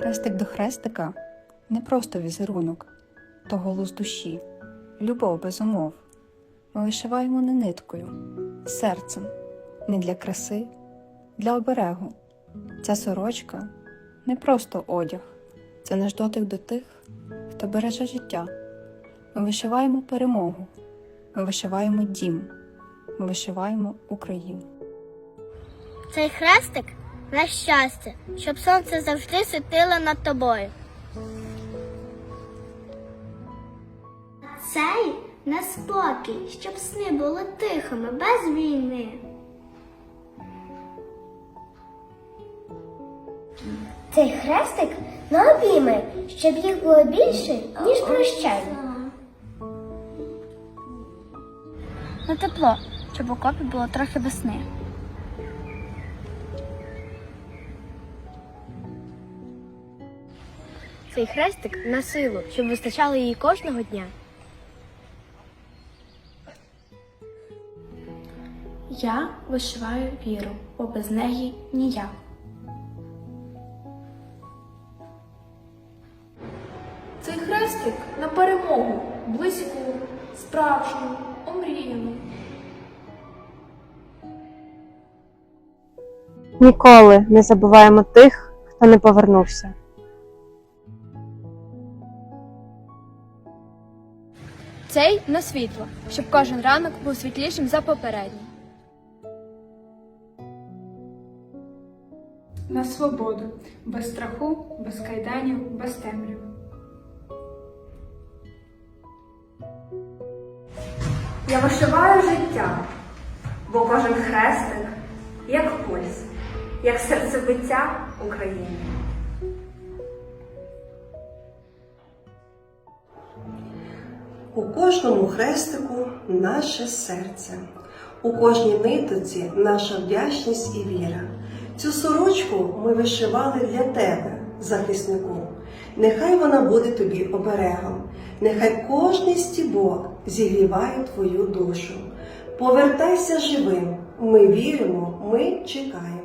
Хрестик до хрестика не просто візерунок, то голос душі, любов без умов. Ми вишиваємо не ниткою, серцем, не для краси, для оберегу. Ця сорочка не просто одяг, це наш дотик до тих, хто береже життя. Ми вишиваємо перемогу, ми вишиваємо дім, ми вишиваємо Україну. Цей хрестик на щастя, щоб сонце завжди світило над тобою. Цей на спокій, щоб сни були тихими, без війни. Цей хрестик на обійми, щоб їх було більше, ніж прощань. На тепло, щоб у копі було трохи весни. Цей хрестик на силу, щоб вистачало її кожного дня. Я вишиваю віру, бо без неї ніяк. Цей хрестик на перемогу, близьку, справжню, омріяну. Ніколи не забуваємо тих, хто не повернувся. Цей на світло, щоб кожен ранок був світлішим за попередній. На свободу, без страху, без кайданів, без темряв. Я вишиваю життя, бо кожен хрестик як пульс, як серцебиття України. У кожному хрестику наше серце, у кожній нитоці наша вдячність і віра. Цю сорочку ми вишивали для тебе, захиснику. Нехай вона буде тобі оберегом, нехай кожний стібок зігріває твою душу. Повертайся живим, ми віримо, ми чекаємо.